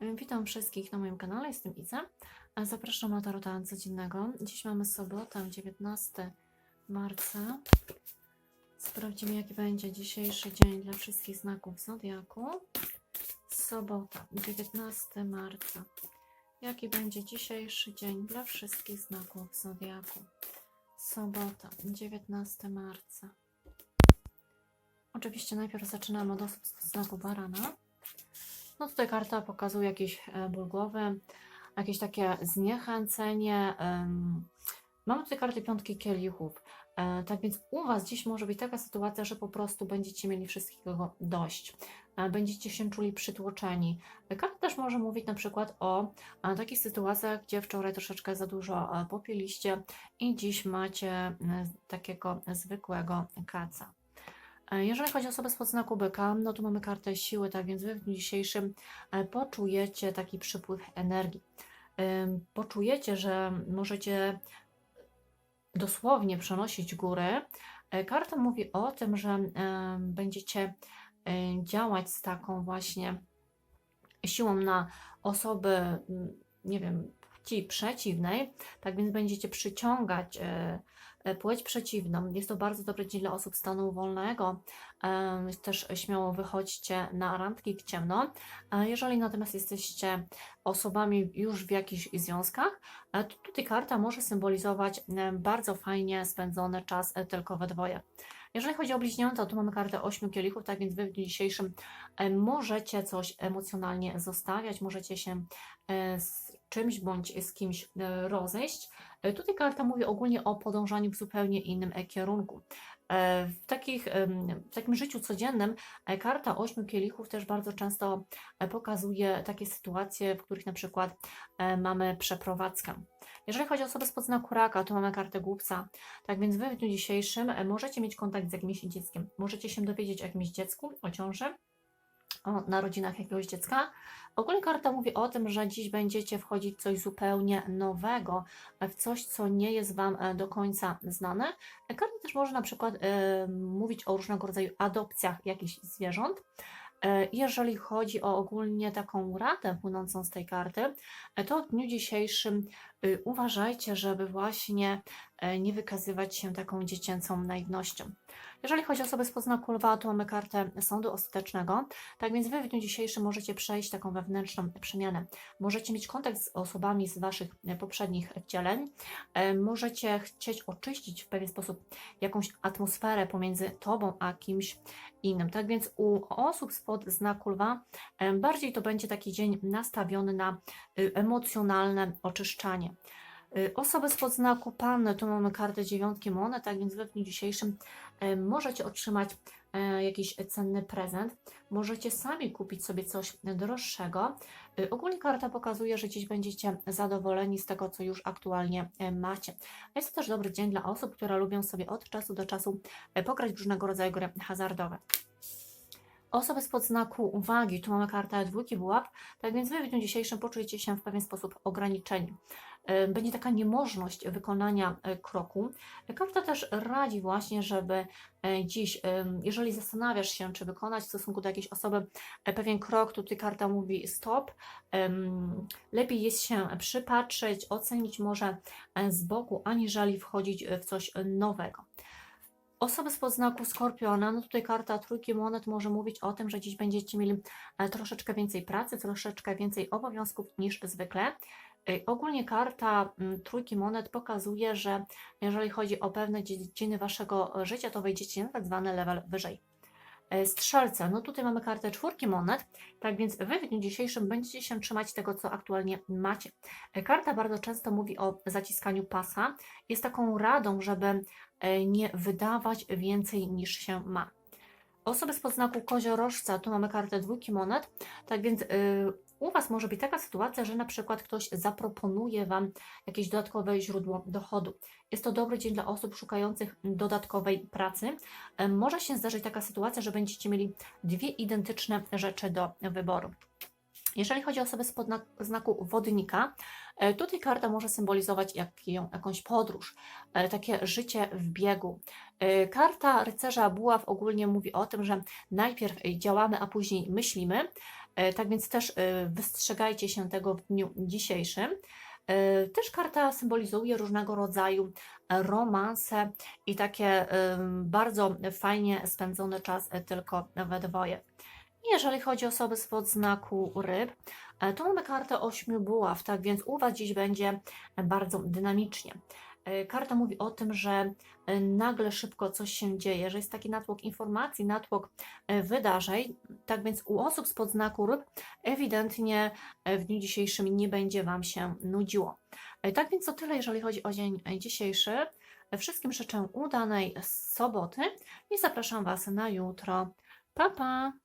Witam wszystkich na moim kanale, jestem Iza. E, Zapraszam na tarota codziennego. Dziś mamy sobotę, 19 marca. Sprawdzimy, jaki będzie dzisiejszy dzień dla wszystkich znaków Zodiaku. Sobota, 19 marca. Jaki będzie dzisiejszy dzień dla wszystkich znaków Zodiaku? Sobota, 19 marca. Oczywiście najpierw zaczynamy od osób z znaku Barana. No tutaj karta pokazuje jakiś e, ból głowy, jakieś takie zniechęcenie. Mamy tutaj karty piątki kielichów. E, Tak więc u Was dziś może być taka sytuacja, że po prostu będziecie mieli wszystkiego dość. E, Będziecie się czuli przytłoczeni. Karta też może mówić na przykład o takich sytuacjach, gdzie wczoraj troszeczkę za dużo popiliście i dziś macie takiego zwykłego kaca. E, Jeżeli chodzi o osobę z podznaku byka, no to mamy kartę siły, tak więc wy w dniu dzisiejszym e, poczujecie taki przypływ energii. Ym, Poczujecie, że możecie dosłownie przenosić góry. E, Karta mówi o tym, że będziecie e, działać z taką właśnie siłą na osoby, nie wiem, płci przeciwnej, tak więc będziecie przyciągać e, e, płeć przeciwną. Jest to bardzo dobry dzień dla osób stanu wolnego. Też śmiało wychodźcie na randki w ciemno. Jeżeli natomiast jesteście osobami już w jakichś związkach, e, to tutaj karta może symbolizować bardzo fajnie spędzony czas tylko we dwoje. Jeżeli chodzi o bliźnięta, tu mamy kartę ośmiu kielichów, tak więc wy w dzisiejszym możecie coś emocjonalnie zostawiać, możecie się czymś bądź z kimś e, rozejść. E, Tutaj karta mówi ogólnie o podążaniu w zupełnie innym e, kierunku. W, takich, w takim życiu codziennym karta ośmiu kielichów też bardzo często pokazuje takie sytuacje, w których na przykład mamy przeprowadzkę. Jeżeli chodzi o osobę z podznaku raka, to mamy kartę głupca. Tak więc wy w dniu dzisiejszym możecie mieć kontakt z jakimś dzieckiem. Możecie się dowiedzieć o jakimś dziecku, o ciąży, o narodzinach jakiegoś dziecka. Ogólnie karta mówi o tym, że dziś będziecie wchodzić w coś zupełnie nowego, w coś, co nie jest Wam e, do końca znane. E, Karta też może na przykład e, mówić o różnego rodzaju adopcjach jakichś zwierząt. Jeżeli chodzi o ogólnie taką radę płynącą z tej karty, to w dniu dzisiejszym y, uważajcie, żeby właśnie e, nie wykazywać się taką dziecięcą naiwnością. Jeżeli chodzi o osoby z podznaku lwa, to mamy kartę sądu ostatecznego. Tak więc Wy w dniu dzisiejszym możecie przejść taką wewnętrzną przemianę. Możecie mieć kontakt z osobami z Waszych e, poprzednich wcieleń. E, Możecie chcieć oczyścić w pewien sposób jakąś atmosferę pomiędzy Tobą a kimś innym. Tak więc u osób spod znaku lwa bardziej to będzie taki dzień nastawiony na y, emocjonalne oczyszczanie. Y, Osoby spod znaku Panny, tu mamy kartę dziewiątki monet, tak więc we dniu dzisiejszym e, możecie otrzymać e, jakiś cenny prezent, możecie sami kupić sobie coś droższego. Y, Ogólnie karta pokazuje, że dziś będziecie zadowoleni z tego, co już aktualnie macie. Jest to też dobry dzień dla osób, które lubią sobie od czasu do czasu pograć różnego rodzaju gry hazardowe. Osoby spod znaku uwagi, tu mamy kartę dwójki buław, tak więc Wy w dniu dzisiejszym poczujecie się w pewien sposób ograniczeni. Będzie taka niemożność wykonania e, kroku. Karta też radzi właśnie, żeby e, dziś, jeżeli zastanawiasz się, czy wykonać w stosunku do jakiejś osoby e, pewien krok, tutaj karta mówi stop. Lepiej jest się przypatrzeć, ocenić może z boku, aniżeli wchodzić w coś nowego. Osoby z podznaku Skorpiona, no tutaj karta trójki monet może mówić o tym, że dziś będziecie mieli e, troszeczkę więcej pracy, troszeczkę więcej obowiązków niż zwykle. E, Ogólnie karta trójki monet pokazuje, że jeżeli chodzi o pewne dziedziny waszego życia, to wejdziecie na tak zwany level wyżej. E, Strzelce, no tutaj mamy kartę czwórki monet, tak więc wy w dniu dzisiejszym będziecie się trzymać tego, co aktualnie macie. E, Karta bardzo często mówi o zaciskaniu pasa, jest taką radą, żeby e, nie wydawać więcej niż się ma. Osoby z podznaku koziorożca, tu mamy kartę dwójki monet, tak więc y, u Was może być taka sytuacja, że na przykład ktoś zaproponuje Wam jakieś dodatkowe źródło dochodu. Jest to dobry dzień dla osób szukających dodatkowej pracy. E, Może się zdarzyć taka sytuacja, że będziecie mieli dwie identyczne rzeczy do wyboru. Jeżeli chodzi o osobę spod znak- znaku wodnika, e, tutaj karta może symbolizować jaką, jakąś podróż, e, takie życie w biegu. Karta rycerza buław ogólnie mówi o tym, że najpierw działamy, a później myślimy. E, Tak więc też e, wystrzegajcie się tego w dniu dzisiejszym. E, Też karta symbolizuje różnego rodzaju romanse i takie bardzo fajnie spędzony czas tylko we dwoje. Jeżeli chodzi o osoby spod znaku ryb, to mamy kartę ośmiu buław, tak więc u Was dziś będzie bardzo dynamicznie. E, Karta mówi o tym, że e, nagle szybko coś się dzieje, że jest taki natłok informacji, natłok e, wydarzeń. Tak więc u osób spod znaku ryb ewidentnie w dniu dzisiejszym nie będzie Wam się nudziło. Tak więc to tyle, jeżeli chodzi o dzień dzisiejszy. Wszystkim życzę udanej soboty i zapraszam Was na jutro. Pa, pa!